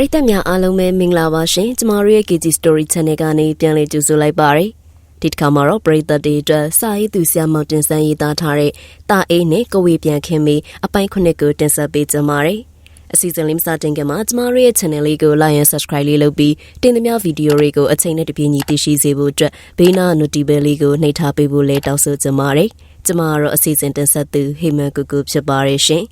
ရိသတ်များအားလုံးပဲမင်္ဂလာပါရှင်ကျမတို့ရဲ့ KG Story Channel ကနေပြန်လည်ကြိုဆိုလိုက်ပါရစေဒီတစ်ခါမှာတော့ပရိသတ်တွေအတွက်စာရေးသူဆရာမောင်တင်ဆန်းရေးသားထားတဲ့တာအေးနဲ့ကိုဝေပြန်ခင်ပြီးအပိုင်းခုနှစ်ကိုတင်ဆက်ပေးကြပါရစေအစီအစဉ်လေးမစတင်ခင်မှာကျမတို့ရဲ့ channel လေးကို like and subscribe လေးလုပ်ပြီးတင်သမျှဗီဒီယိုတွေကိုအချိန်နဲ့တပြေးညီသိရှိစေဖို့အတွက်ဘေးနာ notification လေးကိုနှိပ်ထားပေးဖို့လည်းတောင်းဆိုကြပါရစေကျမကတော့အစီအစဉ်တင်ဆက်သူဟေမန်ကူကူဖြစ်ပါရရှင်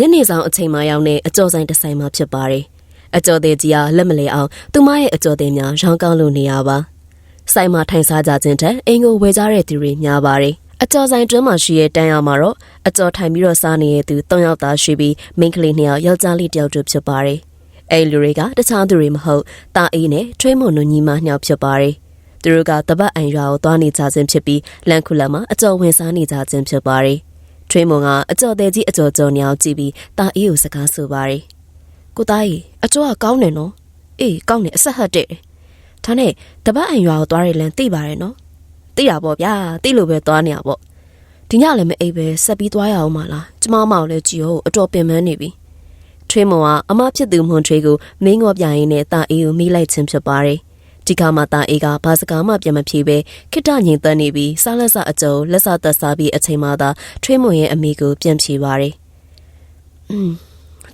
ညနေဆောင်အချိန်မှရောက်တဲ့အကျော်ဆိုင်တစ်ဆိုင်မှာဖြစ်ပါတယ်။အကျော်သေးကြီးကလက်မလဲအောင်သူမရဲ့အကျော်သေးများရောင်းကောင်းလို့နေရပါ။ဆိုင်မှာထိုင်စားကြခြင်းတဲ့အိမ်ကိုဝယ်ကြတဲ့သူတွေများပါတယ်။အကျော်ဆိုင်တွင်းမှာရှိတဲ့တန်းရမှာတော့အကျော်ထိုင်ပြီးတော့စားနေတဲ့သူ၃ယောက်သားရှိပြီးမိန်းကလေးနှစ်ယောက်ယောက်ျားလေးတစ်ယောက်တို့ဖြစ်ပါတယ်။အဲ့လူတွေကတခြားသူတွေမဟုတ်တာအေးနဲ့ထွေးမွန်တို့ညီမနှစ်ယောက်ဖြစ်ပါတယ်။သူတို့ကတပတ်အံရွာကိုသွားနေကြခြင်းဖြစ်ပြီးလန်ခုလန်မှာအကျော်ဝင်စားနေကြခြင်းဖြစ်ပါတယ်။ ထွေးမွန်ကအကျော်သေးကြီးအကျော်ကျော်ညောင်ကြည့်ပြီးတာအေးကိုစကားဆိုပါတယ်။ကိုသားကြီးအကျော်ကကောင်းတယ်နော်။အေးကောင်းတယ်အဆက်ဟတ်တဲ့တယ်။ဒါနဲ့တပတ်အံရွာကိုသွားရလန်သိပါတယ်နော်။သိတာပေါ့ဗျာ။သိလို့ပဲသွားနေရပေါ့။ဒီညလည်းမအိပ်ပဲဆက်ပြီးသွားရအောင်မလား။ကျမမောင်လည်းကြည်ဟုတ်အတော်ပင်ပန်းနေပြီ။ထွေးမွန်ကအမဖြစ်သူမွန်ထွေးကိုမင်းငေါ်ပြရင်းနဲ့တာအေးကိုမိလိုက်ခြင်းဖြစ်ပါတယ်။ ဒီခါမှတာအေးကဘာစကားမှပြန်မဖြေဘဲခိတငြိမ်သက်နေပြီးစားလက်စအကြုံလက်စသက်စားပြီးအချိန်မှသာထွေးမွန်ရဲ့အမိကိုပြန်ဖြေပါရယ်။အင်း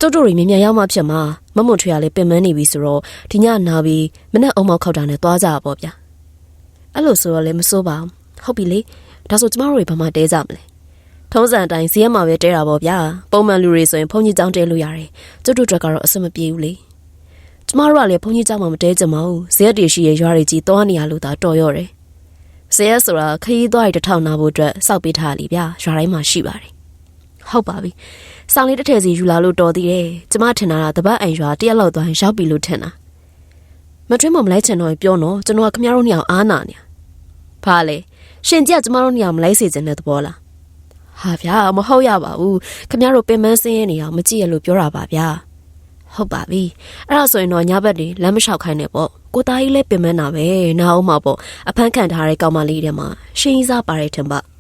တို့တို့ရီမြင်မြန်ရောက်မှဖြစ်မှာမမွန်ထွေကလည်းပင်မနေပြီဆိုတော့ဒီညနာပြီးမနဲ့အုံမောက်ခောက်တာနဲ့သွားကြပါဗျာ။အဲ့လိုဆိုတော့လည်းမစိုးပါဘူး။ဟုတ်ပြီလေ။ဒါဆိုကျမတို့တွေဘာမှတဲကြမလဲ။ထုံးစံအတိုင်းဈေးမှာပဲတဲတာပေါ့ဗျာပုံမှန်လူတွေဆိုရင်ဘုန်းကြီးကျောင်းတဲလို့ရတယ်ကျွတ်တို့တွေကတော့အဆင်မပြေဘူးလေ မတို့ကလည်းဘုန်းကြီးကျောင်းမှာမတဲကြမအောင်ဇရက်တီရှိရဲ့ရွာတွေကြီးသွားနေရလို့သာတော်ရော့တယ်။ဇရက်ဆိုတာခရီးသွားရတစ်ထောင်နာဖို့အတွက်စောက်ပေးထားလိဗျာ။ရွာတိုင်းမှာရှိပါတယ်။ဟုတ်ပါပြီ။ဆောင်းလေးတစ်ထည်စီယူလာလို့တော်သေးတယ်။ကျမထင်တာကတပတ်အိမ်ရွာတရက်လောက်သွားရင်ရောက်ပြီလို့ထင်တာ။မထွေးမမလိုက်ချင်တော့ရင်ပြောနော်ကျွန်တော်ကခမရတို့ညောင်အားနာနေ။ဘာလဲ။ရှင်ကြကျမတို့ညောင်မလိုက်စေချင်တဲ့သဘောလား။ဟာဗျာမဟုတ်ရပါဘူး။ခမရတို့ပင်မဆင်းရဲနေအောင်မကြည့်ရလို့ပြောတာပါဗျာ။ ဟုတ်ပါပြီ။အဲ့ဒါဆိုရင်တော့ညဘက်တွေလမ်းမလျှောက်ခိုင်းနေပေါ့။ကိုသားကြီးလည်းပင်မနာပဲ။နားအောင်မှာပေါ့။အဖမ်းခံထားတဲ့ကောင်မလေးတွေမှာရှင်ကြီးစားပါတဲ့ထင်ပါ။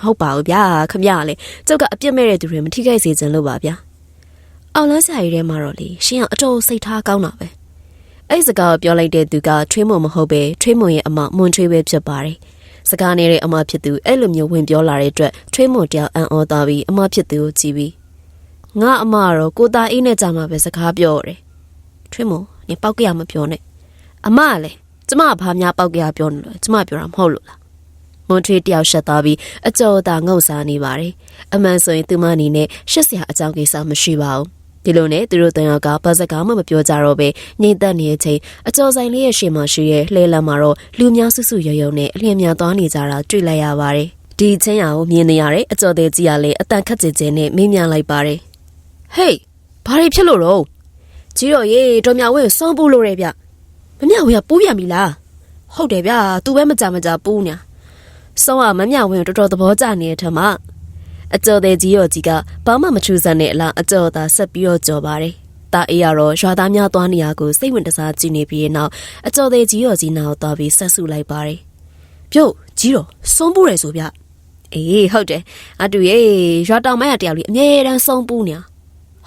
မဟုတ်ပါဘူးဗျာခမရလေကျုပ်ကအပြစ်မဲ့တဲ့သူတွေမထိခိုက်စေချင်လို့ပါဗျာအောင်လန်းဆရာကြီးထဲမှာတော့လေရှင်ကအတော်စိတ်ထားကောင်းတာပဲအဲ့စကားကိုပြောလိုက်တဲ့သူကထွေးမွန်မဟုတ်ပဲထွေးမွန်ရဲ့အမမွန်ထွေးပဲဖြစ်ပါတယ်စကားနေတဲ့အမဖြစ်သူအဲ့လိုမျိုးဝင်ပြောလာတဲ့အတွက်ထွေးမွန်တယောက်အံ့ဩသွားပြီးအမဖြစ်သူကိုကြည့်ပြီး ငါအမကတော့ကိုသားအေးနဲ့ကြာမှာပဲစကားပြောတယ်ထွေးမွန်နေပောက်ကရမပြောနဲ့အမကလည်းကျမဘာများပောက်ကရပြောနေလို့ကျမပြောတာမဟုတ်လို့လားမွန်ထွေးတယောက်ရှက်သွားပြီးအကျော်သာငုတ်စားနေပါတယ်။အမှန်ဆိုရင်သူမအနေနဲ့ရှက်စရာအကြောင်းကိစ္စမရှိပါဘူး။ဒီလိုနဲ့သူတို့တန်ရောက်ကဘာစကားမှမပြောကြတော့ပဲငြိမ်သက်နေတဲ့အချိန်အကျော်ဆိုင်လေးရဲ့ရှေ့မှာရှိရဲ့လှဲလမ်းမှာတော့လူများစုစုရုံရုံနဲ့အလျင်များသွားနေကြတာတွေ့လိုက်ရပါတယ်။ဒီချင်းရကိုမြင်နေရတဲ့အကျော်သေးကြီးကလည်းအတန်ခက်ကြင်ကြင်နဲ့မင်းမြန်လိုက်ပါတယ်။ ဟေးဘာတွေဖြစ်လို့တော့ကြီးတော်ရေတော်မြဝင်းစုံပူလို့ရဗျ။မမြဝင်းကပူးပြန်ပြီလား။ဟုတ်တယ်ဗျ။ तू ပဲမကြမကြပူးညာ။ဆုံးကမမြဝင်တော်တော်သဘောကျနေတဲ့ထမအကျော်တဲ့ကြီးရော်ကြီးကဘာမှမချူစံတဲ့အလားအကျော်သာဆက်ပြီးတော့ကြော်ပါတယ်။တာအေးကတော့ရွာသားများသွားနေရကိုစိတ်ဝင်တစားကြည့်နေပြီးနောက်အကျော်တဲ့ကြီးရော်ကြီးနာကိုသွားပြီးဆက်စုလိုက်ပါတယ်။ပြုတ်ကြီးတော့ဆုံးပူတယ်ဆိုဗျ။အေးဟုတ်တယ်။အတူရေရွာတောင်မရတယောက်လေးအမြဲတမ်းဆုံးပူနေ။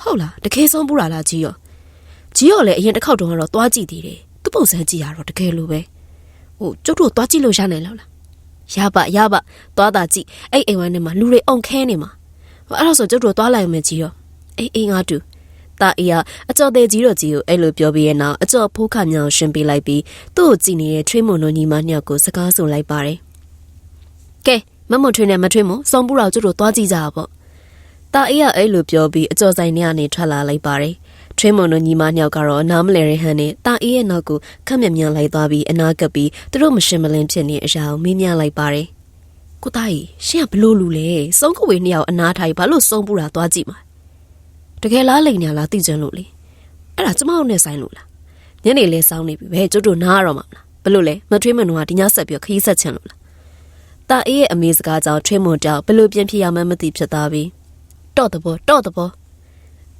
ဟုတ်လားတကယ်ဆုံးပူတာလားကြီးရော်။ကြီးရော်လည်းအရင်တစ်ခေါက်တုန်းကတော့သွားကြည့်သေးတယ်။သူ့ပုံစံကြည့်ရတော့တကယ်လိုပဲ။ဟိုကျုပ်တို့သွားကြည့်လို့ရနိုင်လားလား။ရပါရပါသွားတာကြည့်အဲ့အိမ်ဝိုင်းထဲမှာလူတွေအုံခဲနေမှာအဲ့ဒါဆိုကျုပ်တို့သွားလိုက်မယ်ကြီးရောအေးအေးငါတူတာအေးကအကျော်သေးကြီးတော့ကြီးကိုအဲ့လိုပြောပြီးရဲ့နောက်အကျော်ဖိုးခမြောင်ရှင်းပေးလိုက်ပြီးသူ့ကိုကြည့်နေတဲ့ထွေးမွန်တို့ညီမနှစ်ယောက်ကိုစကားဆိုလိုက်ပါတယ်ကဲမမွန်ထွေးနဲ့မထွေးမွန်စုံပူတော့ကျုပ်တို့သွားကြည့်ကြပါပေါ့ တာအေးကအဲ့လိုပြောပြီးအကျော်ဆိုင်ထဲကနေထွက်လာလိုက်ပါတယ်ထွေးမွန်တို့ညီမနှစ်ယောက်ကတော့နားမလဲတဲ့ဟန်နဲ့တာအေးရဲ့နောက်ကိုခက်မြမြလိုက်သွားပြီးအနာကပ်ပြီးသူတို့မရှင်းမလင်းဖြစ်နေအရာကိုမေးမြန်းလိုက်ပါတယ်။ကိုသားကြီးရှင့်ကဘလို့လူလဲ။စုံကဝေနှစ်ယောက်အနာထိုင်ဘာလို့စုံပူတာသွားကြည့်မှာ။တကယ်လားလိန်ညာလားသိကြလို့လေ။အဲ့ဒါကျမတို့နဲ့ဆိုင်လို့လား။ညနေလဲစောင်းနေပြီပဲကျုပ်တို့နားရတော့မှာမလား။ဘလို့လဲမထွေးမွန်တို့ကဒီညဆက်ပြီးခရီးဆက်ချင်လို့လား။တာအေးရဲ့အမေစကားကြောင့်ထွေးမွန်တောက်ဘလို့ပြန်ဖြစ်ရမှန်းမသိဖြစ်သွားပြီ။ တော့တဘောတော့တဘော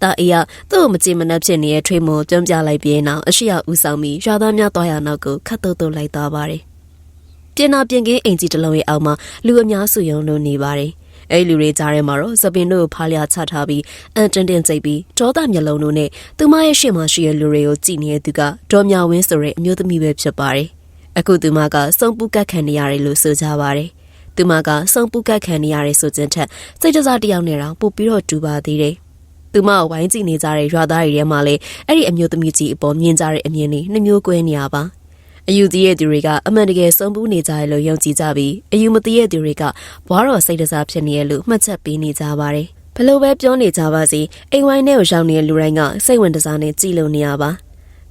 တာအေးကသူ့ကိုမကြည့်မနှက်ဖြစ်နေတဲ့ထွေးမွန်ပြုံးပြလိုက်ပြီးနောက်အရှိရဦးဆောင်ပြီးရွာသားများသွားရနောက်ကိုခတ်တုတ်တုတ်လိုက်သွားပါတယ်။ပြင်နာပြင်ကင်းအိမ်ကြီးတစ်လုံးရဲ့အောက်မှာလူအများစုယုံလို့နေပါတယ်။အဲ့လူတွေကြားထဲမှာတော့စပင်တို့ဖားလျာချထားပြီးအန်တင်တင်စိတ်ပြီးဒေါသမျက်လုံးတို့နဲ့သူမရဲ့ရှေ့မှာရှိတဲ့လူတွေကိုကြည့်နေတဲ့သူကဒေါ်မြဝင်းဆိုတဲ့အမျိုးသမီးပဲဖြစ်ပါတယ်။အခုသူမကစုံပူကတ်ခံနေရတယ်လို့ဆိုကြပါတယ်။ သူမကစုံပူကတ်ခံနေရတယ်ဆိုခြင်းထက်စိတ်တစားတယောက်နဲ့တော့ပို့ပြီးတော့တူပါသေးတယ်။သူမကိုဝိုင်းကြည့်နေကြတဲ့ရွာသားတွေထဲမှာလည်းအဲ့ဒီအမျိုးသမီးကြီးအပေါ်မြင်ကြတဲ့အမြင်တွေနှမျိုးကွဲနေရပါ။အယူကြီးရဲ့သူတွေကအမှန်တကယ်စုံပူးနေကြရလို့ယုံကြည်ကြပြီးအယူမသိတဲ့သူတွေကဘွားတော်စိတ်တစားဖြစ်နေရလို့မှတ်ချက်ပေးနေကြပါတယ်ဘလို့ပဲပြောနေကြပါစီအိမ်ဝိုင်းထဲကိုရောက်နေတဲ့လူတိုင်းကစိတ်ဝင်စားနေကြည်လို့နေရပါ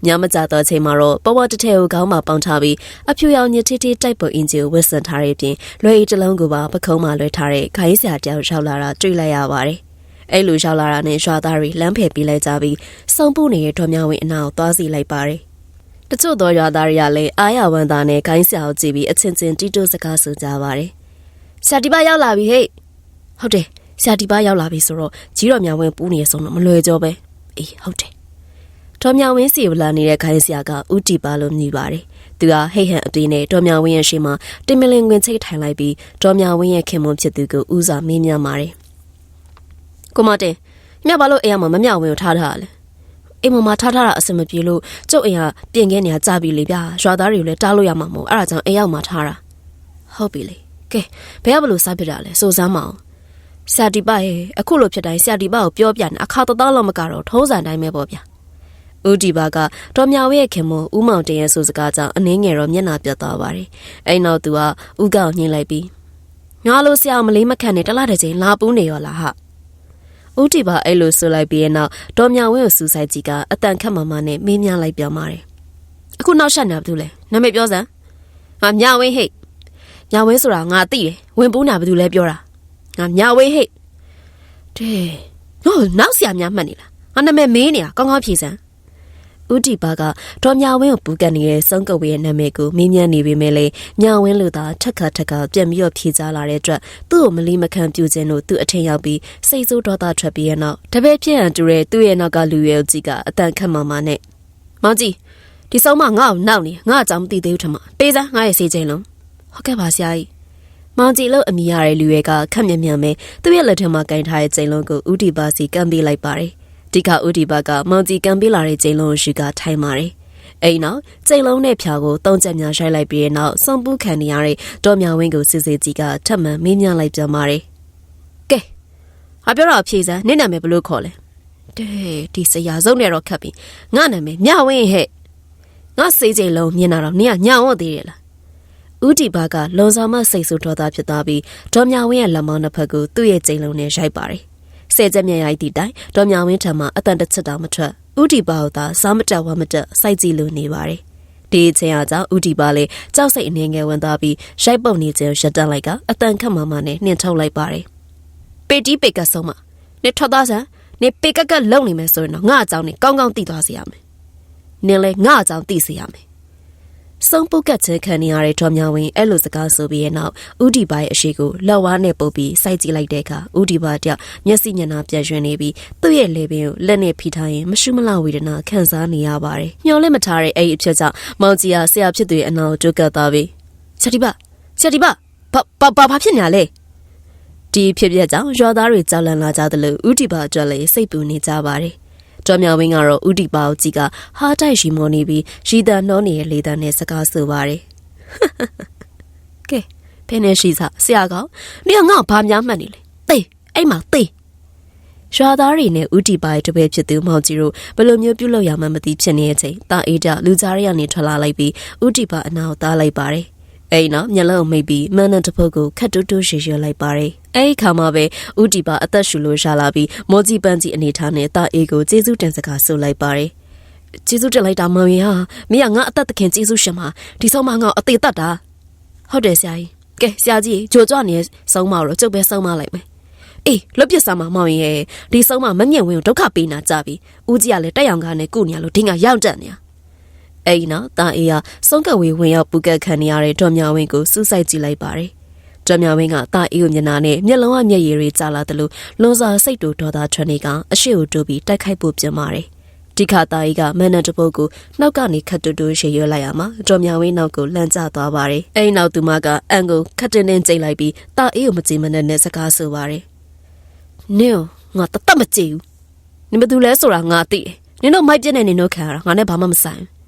ညမကြတော့ချိန်မှာတော့ပဝတထဲကိုခေါင်းမှာပေါင်ထားပြီးအဖြူရောင်ညစ်တီတီတိုက်ပေါ်အင်ဂျီကိုဝစ်ဆန်ထားတဲ့ပြင်လွယ်ရီတစ်လုံးကိုပါပခုံးမှာလွှဲထားတဲ့ခိုင်းဆရာတယောက်ရောက်လာတာတွေ့လိုက်ရပါတယ်အဲ့လိုရောက်လာတာနဲ့ရွာသားတွေလမ်းဖယ်ပေးလိုက်ကြပြီးစုံပူနေတဲ့ဒေါ်မြဝင်းအနာကိုသွားစီလိုက်ပါတယ်တချို့သောရွာသားတွေကလည်းအားရဝမ်းသာနဲ့ခိုင်းဆရာကိုကြည့်ပြီးအချင်းချင်းတီးတိုးစကားဆိုကြပါတယ်။ဆရာဒီပါရောက်လာပြီဟဲ့။ဟုတ်တယ်ဆရာဒီပါရောက်လာပြီဆိုတော့ကြီးတော်မြောင်ဝင်းပူးနေဆုံးတော့မလွယ်ကြောပဲ။အေးဟုတ်တယ်။ တော်မြောင်ဝင်းစီဗလာနေတဲ့ခိုင်းဆရာကဥတီပါလို့မြည်ပါတယ်။သူကဟိတ်ဟန်အပြေးနဲ့တော်မြောင်ဝင်းရဲ့ရှေ့မှာတင်မလင်ဝင်ချိတ်ထိုင်လိုက်ပြီးတော်မြောင်ဝင်းရဲ့ခင်မွန်ဖြစ်သူကိုဦးစွာမေးမြန်းပါတယ်။ကိုမတင်မြတ်ဘာလို့အိမ်မှာမမြောင်ဝင်းကိုထားထားရလဲ။အိမ်မမှာထားထားတာအဆင်မပြေလို့ကျုပ်အိမ်ကပြင်ခဲနေရကြပြီလေဗျာရွာသားတွေကိုလည်းတားလို့ရမှာမဟုတ်အဲ့ဒါကြောင့်အိမ်ရောက်မှာထားတာဟုတ်ပြီလေကဲဘယ်ကဘလို့စားဖြစ်တာလဲစိုးစမ်းမအောင်ဆရာဒီပရဲ့အခုလိုဖြစ်တိုင်းဆရာဒီပကိုပြောပြနေအခါတသားလောက်မကတော့ထုံးစံတိုင်းပဲပေါ့ဗျာ ဦးဒီပါကတော်မြောင်ရဲ့ခင်မဦးမောင်တင်ရဲ့ဆိုစကားကြောင့်အနှင်းငယ်တော့မျက်နှာပြတ်သွားပါတယ်အဲ့နောက်သူကဦးကောက်ညှိလိုက်ပြီးငါလိုဆရာမလေးမခန့်နဲ့တလားတဲ့ချိန်လာပူးနေရောလားဟာဦးတီပါအဲ့လိုဆိုလိုက်ပြီးတဲ့နောက်ဒေါ်မြဝင်းကိုစူဆိုင်ကြီးကအတန်ခတ်မမနဲ့မင်းများလိုက်ပြောပါတယ်အခုနောက်ဆက်နေဘာလို့လဲနာမည်ပြောစမ်းငါမြဝင်းဟိတ်မြဝင်းဆိုတာငါသိတယ်ဝင်ပူးနာဘာလို့လဲပြောတာငါမြဝင်းဟိတ်တဲ့ဟိုနောက်ဆရာများမှတ်နေလားငါနာမည်မေးနေတာကောင်းကောင်းဖြေစမ်း ဦးတီပါကဒေါ်မြဝင်းကိုပူကန်နေတဲ့စုံကဝေရဲ့နာမည်ကိုမင်းမြန်းနေပေမဲ့လေမြဝင်းလို့သာထက်ခါထက်ခါပြန်ပြီးတော့ဖြေကြလာတဲ့အတွက်သူ့ကိုမလီမခံပြူခြင်းလို့သူ့အထင်ရောက်ပြီးစိတ်ဆိုးဒေါသထွက်ပြီးရဲ့နောက်တပည့်ဖြစ်ဟန်တူတဲ့သူ့ရဲ့နောက်ကလူရွယ်ကြီးကအတန်ခတ်မှမှနဲ့မောင်ကြီးဒီဆောင်မငါ့ကိုနောက်နေငါ့အကြောင်းမသိသေးဘူးထမပေးစမ်းငါရဲ့စေခြင်းလုံးဟုတ်ကဲ့ပါဆရာကြီးမောင်ကြီးလို့အမိရတဲ့လူတွေကခက်မြမြမဲသူ့ရဲ့လက်ထက်မှာကင်ထားတဲ့ကျိန်လုံးကိုဥတီပါစီကမ်းပေးလိုက်ပါတယ် ဒီကဥဒီဘကမောင်ကြီးကံပေးလာတဲ့ကျိန်လုံးရှိကထိုင်ပါတယ်။အဲ့နောက်ကျိန်လုံးနဲ့ဖြာကိုတုံးချက်များရှိုက်လိုက်ပြီးတဲ့နောက်စုံပူးခံနေရတဲ့တော်မြဝင်းကိုစစ်စစ်ကြီးကထပ်မံမေးမြန်းလိုက်ပြန်ပါတယ်။ကဲ။ဟာပြောတော့ဖြေစမ်းနင့်နာမည်ဘလို့ခေါ်လဲ။တဲ့ဒီစရာစုံနဲ့တော့ခတ်ပြီ။ငါနာမည်မြဝင်းဟဲ့။ငါစေးကျိန်လုံးမြင်လာတော့နင်ကညောင်ဝတ်သေးတယ်လား။ဦးဒီဘာကလွန်ဆောင်မစိတ်ဆိုးတော်သားဖြစ်သွားပြီးဒေါ်မြဝင်းရဲ့လက်မောင်းနှစ်ဖက်ကိုသူ့ရဲ့ကျိန်လုံးနဲ့ရိုက်ပါတယ် ဆယ်ချက်မြရိုက်သည့်တိုင်ဒေါ်မြောင်ဝင်းထံမှအတန်တစ်ချက်တောင်မထွက်ဥတီပါတို့သာစားမတက်ဝါမတက်စိုက်ကြည့်လို့နေပါတယ်ဒီအချိန်အကြောင်းဥတီပါလေကြောက်စိတ်အနေငယ်ဝင်သွားပြီးရိုက်ပုတ်နေခြင်းရပ်တန့်လိုက်ကအတန်ခတ်မှမှနဲ့နှင်ထုတ်လိုက်ပါတယ်ပေတီးပေကတ်ဆုံးမနေထွက်သားစမ်းနေပေကက်ကက်လုံနေမယ်ဆိုရင်တော့ငါအကြောင်းနေကောင်းကောင်းသိသွားစေရမယ်နင်လည်းငါအကြောင်းသိစေရမယ် စုံပုတ်ကတ်ချဲခံနေရတဲ့ဒေါ်မြဝင်းအဲ့လိုစကားဆိုပြီးရဲ့နောက်ဦးဒီပါရဲ့အရှိကိုလက်ဝါးနဲ့ပုတ်ပြီးစိုက်ကြည့်လိုက်တဲ့အခါဦးဒီပါတယောက်မျက်စိညနာပြတ်ရွှင်နေပြီးသူ့ရဲ့လေပင်ကိုလက်နဲ့ဖိထားရင်မရှုမလဝေဒနာခံစားနေရပါတယ်။မျောလည်းမထားတဲ့အဲ့ဒီအဖြစ်ကြောင့်မောင်ကြီးကဆရာဖြစ်သူရဲ့အနာကိုတွက်ကပ်သွားပြီးချက်ဒီပါချက်ဒီပါဘာဘာဘာဖြစ်နေလဲဒီဖြစ်ပြကြောင့်ရွာသားတွေကြောက်လန့်လာကြသလိုဦးဒီပါအတွက်လည်းစိတ်ပူနေကြပါတယ် ကျော်မြောင်ဝင်းကတော့ဥတီပါကိုကြည့်ကဟားတိုက်ရှိမောနေပြီးရီတန်နှောနေတဲ့လေတန်နဲ့စကားဆိုပါတယ်။ကဲဖင်းနေရှိစားဆရာကောင်နေငါဘာများမှတ်နေလဲ။သေအဲ့မှာသေရွာသားတွေနဲ့ဥတီပါရဲ့တပည့်ဖြစ်သူမောင်ကြီးတို့ဘယ်လိုမျိုးပြုလုပ်ရမှမသိဖြစ်နေတဲ့အချိန်တာအေးကြလူကြားရကနေထွက်လာလိုက်ပြီးဥတီပါအနာကိုသားလိုက်ပါတယ်။ အဲ့နောက်မျက်လုံးမိတ်ပြီးမန်းနဲ့တပုတ်ကိုခတ်တူးတူးရှည်ရှည်လိုက်ပါတယ်အဲ့ဒီခါမှာပဲဥတီပါအသက်ရှူလို့ရလာပြီးမောကြီးပန်းကြီးအနေထားနဲ့တာအေးကိုကျေးဇူးတင်စကားဆိုလိုက်ပါတယ်ကျေးဇူးတင်လိုက်တာမောင်ရင်ဟာမင်းကငါအသက်တခင်ကျေးဇူးရှင်မှာဒီဆုံးမငါအသေးတတ်တာဟုတ်တယ်ဆရာကြီးကဲဆရာကြီးကြိုကြွနေဆုံးမတော့ကျုပ်ပဲဆုံးမလိုက်မယ်အေးလွတ်ပြစ်စားမှာမောင်ရင်ရဲ့ဒီဆုံးမမညံ့ဝင်းကိုဒုက္ခပေးနာကြပြီဦးကြီးကလည်းတက်ရောင်ကားနဲ့ကုနေရလို့ဒင်းကရောက်တက်နေရ အဲ့ဒီနောက်တာအေးကဆုံးကဝေဝင်ရောက်ပူကက်ခံနေရတဲ့ဒေါ်မြဝင်းကိုစူးစိုက်ကြည့်လိုက်ပါတယ်ကျော်မြဝင်းကတာအေးကိုမျက်နှာနဲ့မျက်လုံးကမျက်ရည်တွေကျလာတယ်လို့လွန်စွာစိတ်တူဒေါသထွက်နေကအရှိကိုတိုးပြီးတိုက်ခိုက်ဖို့ပြင်ပါတယ်။ကဒီခါတာကြီးကမန်နတပုတ်ကိုနှောက်ကနေခတ်တူတူရေရွလိုက်ရမှာတော်မြောင်ဝင်းနောက်ကိုလှမ်းကျသွားပါတယ်။အဲဒီနောက်သူမကအန်ကိုခတ်တင်းတင်းကျိတ်လိုက်ပြီးတာအေးကိုမကြည့်မနဲ့နဲ့စကားဆိုပါတယ်။နင်ငါတတ်တမကြည့်ဘူး။နင်ဘသူလဲဆိုတာငါသိတယ်။နင်တို့မိုက်ပြက်နေနေတို့ခံရတာငါနဲ့ဘာမှမဆိုင်ဘူး။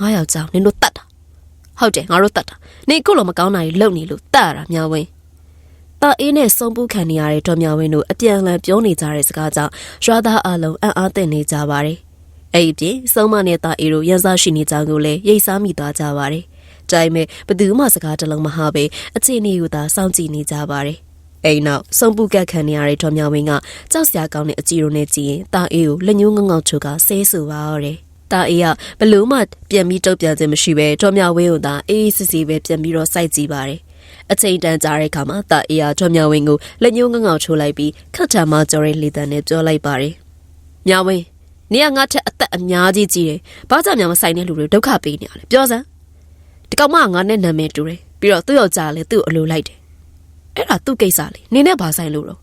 ငါယောက်ျားနင်တို့တတ်တာ။ဟုတ်တယ်ငါတို့တတ်တာ။နင်အခုလိုမကောင်းတာကြီးလုပ်နေလို့တတ်ရတာမြောင်ဝင်း။တာအေးနဲ့စုံပူးခံနေရတဲ့တော်မြောင်ဝင်းတို့အပြန်အလှန်ပြောနေကြတဲ့စကားကြောင့်ရွာသားအလုံးအံ့အားသင့်နေကြပါတယ်။အဲ့ဒီပြင်စုံမနဲ့တာအေးတို့ရန်စားရှိနေကြကိုလည်းရိတ်စားမိသွားကြပါတယ်။ဒါပေမဲ့ဘသူမှစကားတလုံးမဟာပဲအချင်းအီကိုသာစောင့်ကြည့်နေကြပါတယ်။အဲ့နောက်စုံပူကတ်ခံနေရတဲ့တော်မြောင်ဝင်းကကြောက်စရာကောင်းတဲ့အကြည့်ရုံနဲ့ကြည့်ရင်တာအေးကိုလက်ညှိုးငေါငေါချိုကဆဲဆူပါတော့တယ်။ တာအေးကဘလို့မှပြန်ပြီးတုတ်ပြန်ခြင်းမရှိပဲတော်မြောင်ဝင်းကိုသာအေးအေးစစ်စစ်ပဲပြန်ပြီးတော့စိုက်ကြည့်ပါတယ်။အချိန်တန်ကြာတဲ့အခါမှာတာအေးကတော်မြောင်ဝင်းကိုလက်ညှိုးငေါငေါချိုလိုက်ပြီးခတ်ထမ်းမကြော်တဲ့လေတံနဲ့ပြောလိုက်ပါတယ်။မြောင်ဝင်းနေကငါထက်အသက်အများကြီးကြီးတယ်။ဘာကြောင့်များမဆိုင်တဲ့လူတွေဒုက္ခပေးနေရလဲ။ပြောစမ်း။ဒီကောင်မကငါနဲ့နာမည်တူတယ်။ပြီးတော့သူ့ယောက်ျားလည်းသူ့အလိုလိုက်တယ်။အဲ့ဒါသူ့ကိစ္စလေ။နေနဲ့ဘာဆိုင်လို့တော့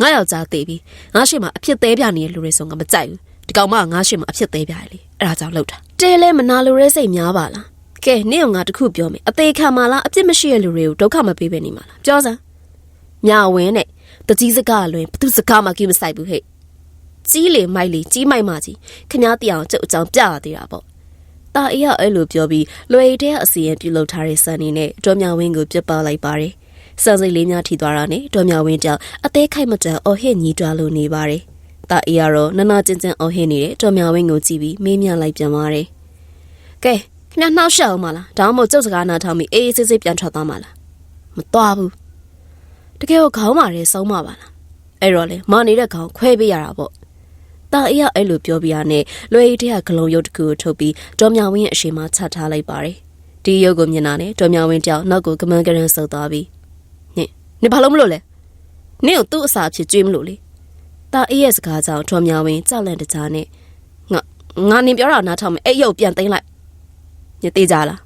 ငါယောက်ျားသေးပြီ။ငါရှိမှအဖြစ်သေးပြနေတဲ့လူတွေဆိုငါမကြိုက်ဘူး။ ဒီကောင်မကငါရှိမှအဖြစ်သေးပြရလေ။အဲ့ဒါကြောင့်လှုပ်တာ။တဲလဲမနာလိုတဲ့စိတ်များပါလား။ကဲနင့်ကငါတခုပြောမယ်အသေးခံမလားအပြစ်မရှိတဲ့လူတွေကိုဒုက္ခမပေးပဲနေမှာလားပြောစမ်းမြဝင်းနဲ့တကြီးစကားလွင်ဘသူစကားမှကိမဆိုင်ဘူးဟဲ့ကြီးလေမိုက်လေကြီးမိုက်မှကြီးခမားတီအောင်ကျုပ်အကြောင်းပြရသေးတာပေါ့တာအေးကအဲ့လိုပြောပြီးလွယ်တဲ့အစီရင်ပြုလုပ်ထားတဲ့စံနေနဲ့ဒေါ်မြဝင်းကိုပြစ်ပလိုက်ပါတယ်စံစိတ်လေးများထိသွားတာနဲ့ဒေါ်မြဝင်းကြောင့်အသေးခိုက်မတန်အော်ဟစ်ညီးတွားလို့နေပါတယ် တာအေးကတော့နနာကျင်ကျင်အော်ဟစ်နေတဲ့ဒေါ်မြဝင်းကိုကြည့်ပြီးမေးမြန်းလိုက်ပြန်ပါတယ်ကဲခဏနှောက်ရှောက်အောင်မလားဒါမှမဟုတ်ကျုပ်စကားနားထောင်ပြီးအေးအေးဆေးဆေးပြန်ထွက်သွားမှာလားမသွားဘူးတကယ်ကိုခေါင်းမာတယ်ဆုံးမပါလားအဲ့တော့လေမနေတဲ့ခေါင်းခွဲပေးရတာပေါ့တာအေးကအဲ့လိုပြောပြရနဲ့လွယ်ရီတဲ့ကဂလုံးရုပ်တစ်ခုကိုထုတ်ပြီးဒေါ်မြောင်ဝင်းရဲ့အရှိမချထားလိုက်ပါတယ်ဒီရုပ်ကိုမြင်တာနဲ့ဒေါ်မြောင်ဝင်းတယောက်နောက်ကိုကမန်းကရန်ဆုပ်သွားပြီးနင်နင်ဘာလို့မလို့လဲနင့်ကိုသူ့အစာဖြစ်ကြွေးမလို့လေ တာအေးရဲ့စကားကြောင့်ဒေါ်မြောင်ဝင်းကြောက်လန့်တကြားနဲ့ငါငါနင်ပြောတာနားထောင်မယ်အဲ့ရုပ်ပြန်သိမ်းလိုက်ညသေးကြလား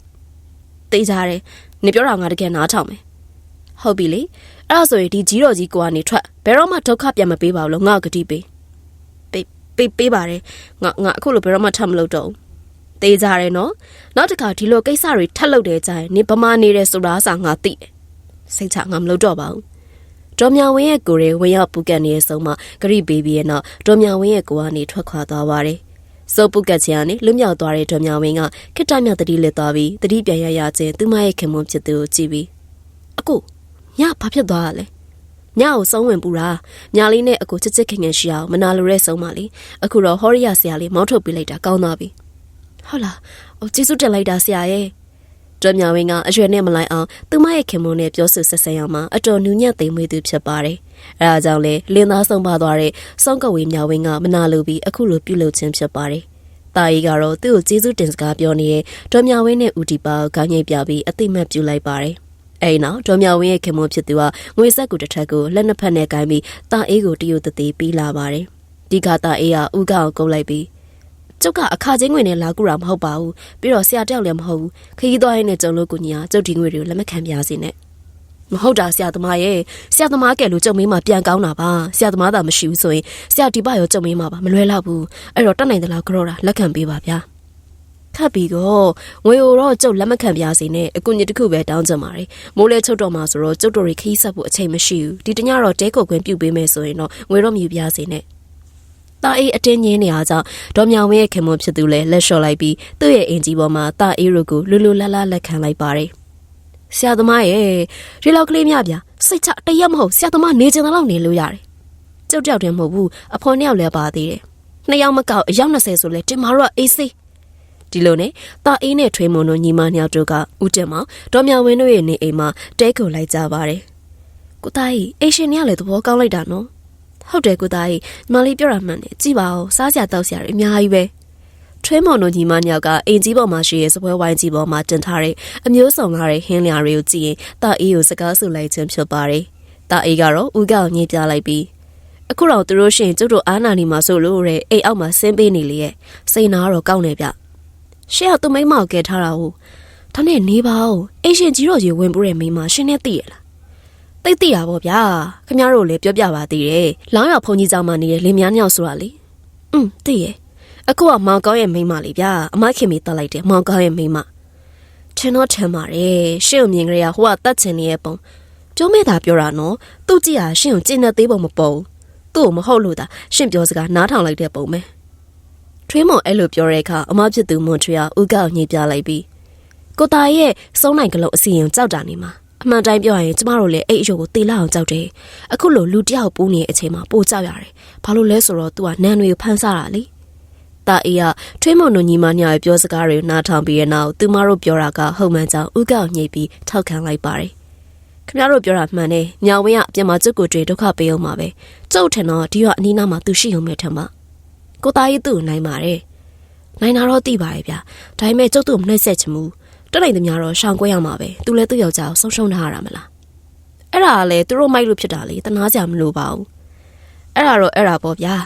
သိကြတယ်နင်ပြောတာငါတကယ်နားထောင်မယ်ဟုတ်ပြီလေအဲ့ဒါဆိုရင်ဒီကြီးတော်ကြီးကိုကနေထွက်ဘယ်တော့မှဒုက္ခပြန်မပေးပါဘူးလို့ငါ့ကိုဂတိပေးပေးပေးပေးပါတယ်ငါငါအခုလိုဘယ်တော့မှထပ်မလုပ်တော့ဘူးတေးကြတယ်နော်နောက်တစ်ခါဒီလိုကိစ္စတွေထပ်လုပ်တယ်ကြရင်နေပမာနေတယ်ဆိုတာစာငါသိတယ်စိတ်ချငါမလုပ်တော့ပါဘူး ဒေါ်မြဝင်းရဲ့ကိုယ်ရဲ့ဝင်းရောက်ပူကန်နေတဲ့ဆုံးမှာဂရိဘေဘီရဲ့နောက်ဒေါ်မြဝင်းရဲ့ကိုကနေထွက်ခွာသွားပါတယ်စိုးပုတ်ကတ်ချင်ကနေလွတ်မြောက်သွားတဲ့ဒေါ်မြဝင်းကခိတ္တမြတတိလက်သွားပြီးတတိပြန်ရရချင်းသူမရဲ့ခင်မွန်းဖြစ်သူကိုကြည့်ပြီးအကိုညဘာဖြစ်သွားရလဲညကိုစုံဝင်ပူတာညာလေးနဲ့အကိုချစ်ချစ်ခင်ခင်ရှိအောင်မနာလိုတဲ့ဆုံးမလေးအခုတော့ဟောရိယဆရာလေးမောင်းထုတ်ပေးလိုက်တာကောင်းသွားပြီဟုတ်လားဟိုကျေးဇူးတင်လိုက်တာဆရာရဲ့ တွမြဝင်းကအရွယ်နဲ့မလိုက်အောင်သူမရဲ့ခင်မွန်းနဲ့ပြောဆိုဆက်ဆံရမှာအတော်နူးညံ့သိမ်မွေးသူဖြစ်ပါတယ်အဲဒါကြောင့်လေလင်းသားဆုံးပါသွားတဲ့စောင်းကဝေမြဝင်းကမနာလိုပြီးအခုလိုပြုလုပ်ခြင်းဖြစ်ပါတယ်တာရီကတော့သူ့ကိုကျေးဇူးတင်စကားပြောနေတဲ့ဒေါ်မြဝင်းနဲ့ဦးတီပါကိုခေါင်းငိတ်ပြပြီးအသိမှတ်ပြုလိုက်ပါတယ်အဲ့နောက်ဒေါ်မြဝင်းရဲ့ခင်မွန်းဖြစ်သူကငွေဆက်ကူတစ်ထက်ကိုလက်နှစ်ဖက်နဲ့ကိုင်းပြီးတာအေးကိုတရုတ်တသေးပြီးလာပါတယ်ဒီကတာအေးကဥကောင်ကုတ်လိုက်ပြီး ကျုပ်ကအခါချင်းငွေနဲ့လာကူတာမဟုတ်ပါဘူးပြီးတော့ဆရာတယောက်လည်းမဟုတ်ဘူးခရီးသွားရင်းနဲ့ကျုံလို့ကိုကြီးကကျုပ်ဒီငွေတွေကိုလက်မခံပြစေနဲ့မဟုတ်တာဆရာသမားရဲ့ဆရာသမားကဲလို့ကျုံမင်းမှာပြန်ကောင်းတာပါဆရာသမားသာမရှိဘူးဆိုရင်ဆရာဒီပရောကျုံမင်းမှာပါမလွဲတော့ဘူးအဲ့တော့တတ်နိုင်သလားကြောတာလက်ခံပေးပါဗျာခတ်ပြီးတော့ငွေတော့ကျုပ်လက်မခံပြစေနဲ့အကူကြီးတစ်ခုပဲတောင်းကြပါရယ်မိုးလဲချုပ်တော့မှာဆိုတော့ကျုပ်တို့တွေခီးဆက်ဖို့အချိန်မရှိဘူးဒီတညတော့တဲခုတ်ခွင့်ပြုပေးမယ်ဆိုရင်တော့ငွေတော့မြူပြစေနဲ့ တာအေးအတင်းညင်းနေအားကြောင့်ဒေါ်မြောင်ဝင်းရဲ့ခင်မွန်ဖြစ်သူလည်းလက်လျှော့လိုက်ပြီးသူ့ရဲ့အင်ကြီးပေါ်မှာတာအေးတို့ကိုလူလူလတ်လတ်လက်ခံလိုက်ပါတယ်ဆရာသမားရဲ့ဒီလောက်ကလေးမြဗျာစိတ်ချတရက်မဟုတ်ဆရာသမားနေချင်တဲ့လောက်နေလို့ရတယ်ကျုပ်တယောက်တည်းမဟုတ်ဘူးအဖေါ်နှစ်ယောက်လည်းပါသေးတယ်နှစ်ယောက်မကောက်အယောက်20ဆိုလဲတင်မာတော့အေးစေးဒီလိုနဲ့တာအေးနဲ့ထွေးမွန်တို့ညီမနှစ်ယောက်တို့ကဦးတက်မောင်ဒေါ်မြောင်ဝင်းတို့ရဲ့နေအိမ်မှာတဲခုလိုက်ကြပါတယ်ကိုသားကြီးအေရှင်ကလည်းသဘောကောင်းလိုက်တာနော် ဟုတ်တယ်ကိုသားကြီးညီမလေးပြောတာမှန်တယ်ကြည့်ပါဦးစားစရာတောက်စရာတွေအများကြီးပဲထွေးမော်တို့ညီမညောက်ကအိမ်ကြီးပေါ်မှာရှိတဲ့စပွဲဝိုင်းကြီးပေါ်မှာတင်ထားတဲ့အမျိုးစုံလာတဲ့ဟင်းလျာတွေကိုကြည့်ရင်တာအေးကိုစကားဆူလိုက်ခြင်းဖြစ်ပါတယ်။တာအေးကတော့ဦးကောက်ညှိပြလိုက်ပြီးအခုတော့သူတို့ရှင်ကျုပ်တို့အားနာနေမှာဆိုလို့တဲ့အိမ်အောက်မှာဆင်းပေးနေလေရဲ့စိန်နာတော့ကောက်နေဗျ။ရှေ့ကသူမိမကိုကဲထားတာဟုတ်ဒါနဲ့နေပါဦးအိမ်ရှင်ကြီးတော်ကြီးဝင်ပူးတဲ့မိမရှင်နဲ့သိရလား သိသိတာပေါ့ဗျာခင်ဗျားတို့လည်းပြောပြပါသေးတယ်လောင်းရောက်ဖုန်ကြီးကြောင်မှနေတဲ့လင်မြန်းညောက်ဆိုတာလေอืมသိရဲ့အခုကမောင်ကောင်းရဲ့မိန်းမလေးဗျာအမခင်မီတက်လိုက်တယ်မောင်ကောင်းရဲ့မိန်းမထင်တော့ထင်ပါတယ်ရှင့်ကိုမြင်ကြရဟိုကတတ်ချင်နေတဲ့ပုံပြောမဲ့တာပြောတာနော်သူကြည့်ရရှင့်ကိုကျင့်တဲ့သေးပုံမပုံသူ့ကိုမဟုတ်လို့တာရှင့်ပြောစကားနားထောင်လိုက်တဲ့ပုံပဲထွေးမွန်အဲ့လိုပြောတဲ့အခါအမဖြစ်သူမွန်ထွေးကဥကောက်ညှိပြလိုက်ပြီးကိုတာရဲ့စုံးနိုင်ကလေးအစီရင်ကြောက်တာနေမှာ အမှန်တိုင်းပြောရင်ကျမတို့လည်းအဲ့အယုတ်ကိုတေလာအောင်ကြောက်တယ်အခုလိုလူတယောက်ပူးနေတဲ့အချိန်မှာပိုကြောက်ရတယ်ဘာလို့လဲဆိုတော့ तू ကနန်းတွေဖမ်းစားတာလေတာအေးကထွေးမုံတို့ညီမညာရဲ့ပြောစကားတွေနားထောင်ပြီးတဲ့နောက်သူမတို့ပြောတာကဟုတ်မှန်ကြောင်းဥကောက်ညှိပြီးထောက်ခံလိုက်ပါတယ်ခင်ဗျားတို့ပြောတာမှန်တယ်ညောင်ဝင်းကအပြင်မှာကျုပ်ကိုတွေ့ဒုက္ခပေးအောင်ပါပဲကျုပ်ထင်တော့ဒီကအနီးနားမှာသူရှိုံမဲ့ထင်ပါကိုသားကြီးသူ့ကိုနိုင်ပါတယ်နိုင်တာတော့သိပါရဲ့ဗျာဒါပေမဲ့ကျုပ်သူ့ကိုမနှိမ့်ဆက်ချင်ဘူး တက်နိုင်သမျှတော့ရှောင်ကွဲရမှာပဲသူလည်းသူ့ယောက်ျားကိုဆုံးရှုံးထားရတာမလားအဲ့ဒါကလည်းသူတို့မိုက်လို့ဖြစ်တာလေတနာကြမလို့ပါဘူးအဲ့ဒါတော့အဲ့ဒါပေါ့ဗျာ